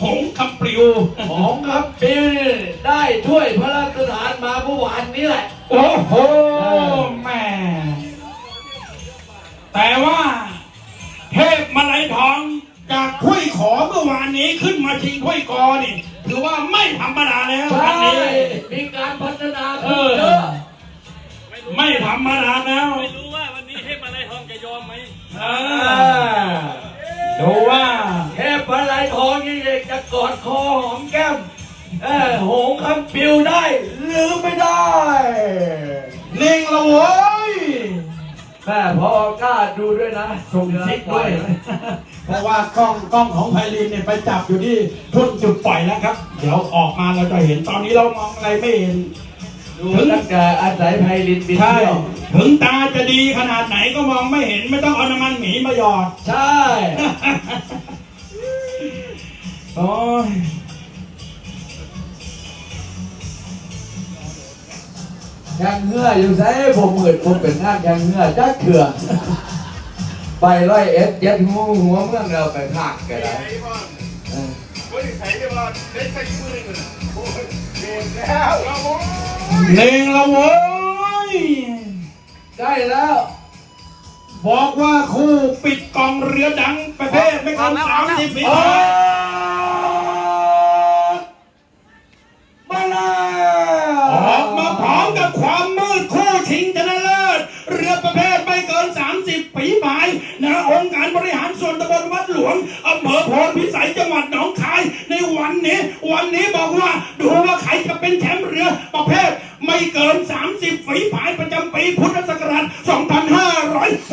ปลิวของครับปีได้ถ้วยพระราชทานมาเมื่อวานนี้แหละ โอ้โหแม่แต่ว่า เทพมาลัยทองจากถ้วยขอเมื่อวานนี้ขึ้นมาชิงถ้วยกอนี่ถือว่าไม่ธรรมดาแล้วคใช่รั้งนี้มีการพัฒนาเอขึ้นอเยอะ ดคอหอมแก้มเออโหงคำปิวได้ หรือไม่ได้เน่งละโว้ยแม่พอกล้าดูด้วยนะส่งซิกด้วย เพราะว่ากล้องกล้องของไพลินเนี่ยไปจับอยู่ที่ทุ่นจุดปล่อยแล้วครับ เดี๋ยวออกมาเราจะเห็นตอนนี้เรามองอะไรไม่เห็นดูตั้งแต่อาศัยไพลินบินใช่เที่ยวถึงตาจะดีขนาดไหนก็มองไม่เห็นไม่ต้องเอาน้ำมันหมีมาหยอด ใช่ โอ้ยยังเงื่ออยู่ใส่ผมเหมือนผมเป็นงานยังเงื่อจักเถื่อไปร้อยเอ็ดยัดหัวหัวเมืองเราไปภาคกันแล้วเออเน่งละโว้ยได้แล้ว บอกว่าคู่ปิดกองเรือดังประเภทไม่เกินสามสิบปี โอ้มาแล้ว ออกมาพร้อมกับความมืดคู่ชิงชนะเลิศเรือประเภทไม่เกิน 30ฝีพาย นะองค์การบริหารส่วนตำบลวัดหลวงอำเภอโพนพิสัยจังหวัดหนองคาย ในวันนี้ วันนี้บอกว่าดูว่าใครจะเป็นแชมป์เรือประเภท ไม่เกิน 30 ฝีพายประจำปีพุทธศักราช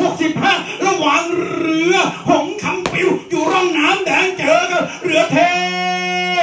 2565 ระหว่างเรือหงส์คำปิวอยู่ร่องน้ำแดงเจอกับเรือเท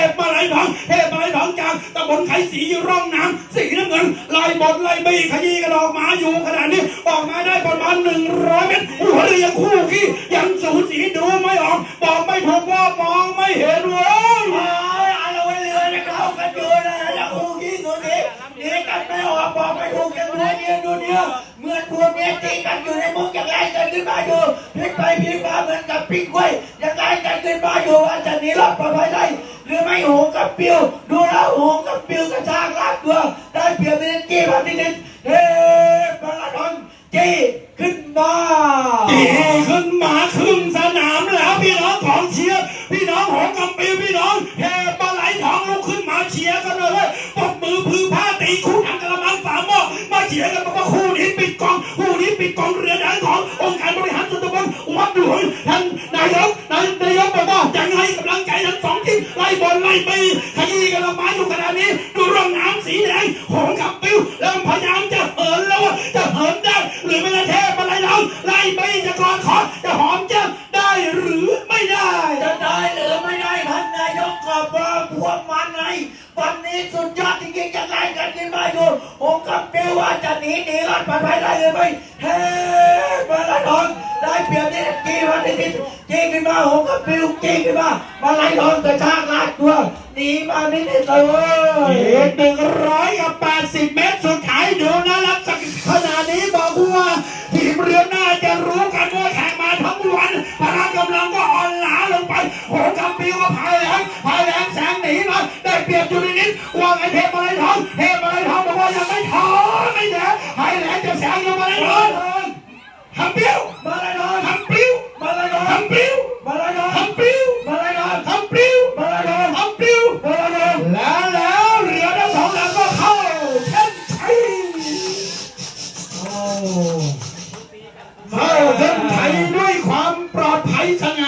พมาลายทองเทพมาลายทองจากตำบลไข่สีอยู่ร่องน้ำสีน้ำเงินไล่บดไล่บี้ขยี้กันออกมาอยู่ขนาดนี้ออกมาได้ประมาณ100เมตรหัวเรือ ยคู่ขี้ยังสูสีดูไม่ออกบอกไม่ถูกว่ามองไม่เห็นเว้ยอ้ยอะไรไว้เรือยังเข้ากันอยู่นะแล้วคู่ขี้ตัวนี้หนีกันไม่ออกบอกไม่ถูกกันเลยเนี่ยดูเนี่ยเหมือนพวกเมียตีกันอยู่ในมุ้งยังไล่กันขึ้นมาอยู่พลิกไปพลิกมาเหมือนกับปิ้งกล้วยยังไล่กันขึ้นมาอยู่ว่าจะหนีรอดปลอดภัยได้หรือไม่โหงกับปิวดูแล้วโหงกับปิวกระชากลากตัวได้เปรียบนิดจี้พันนิดเฮ้มาราธอนจี้ มาเชียร์กันเลยเว้ยปรบมือพือผ้าตีคู่ถังกระมังฝาหม้อมาเฉียงกันบอกว่าคู่นี้ปิดกอง คู่นี้ปิดกองเรือดังขององค์การบริหารส่วนตำบลวัดหลวงท่านนายกนายนายก ผมกับเปียวว่าจะหนีหนีรอดปลอดภัยได้หรือไม่เฮ้มาลาทองได้เปรียบนี่กี่วันนี้จี้ขึ้นมาหงกับเปียวจี้ขึ้นมามาไล่ทองกระชากลากตัวหนีมานิดนิดเลยเว้อียกหนึ่งร้อยกับแปดสิบเมตร ปลอด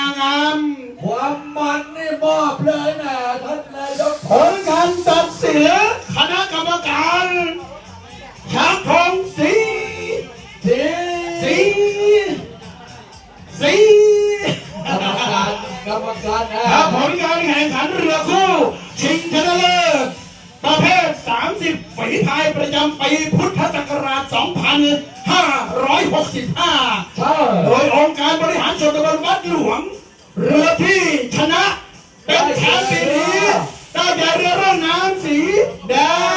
30 ฝีทายประจำปีพุทธศักราช 2565 โดยองค์การบริหารส่วนตำบลวัดหลวง เรือที่ชนะเป็นแชมป์ปีนี้ได้แก่เรือร่องน้ำสีแดง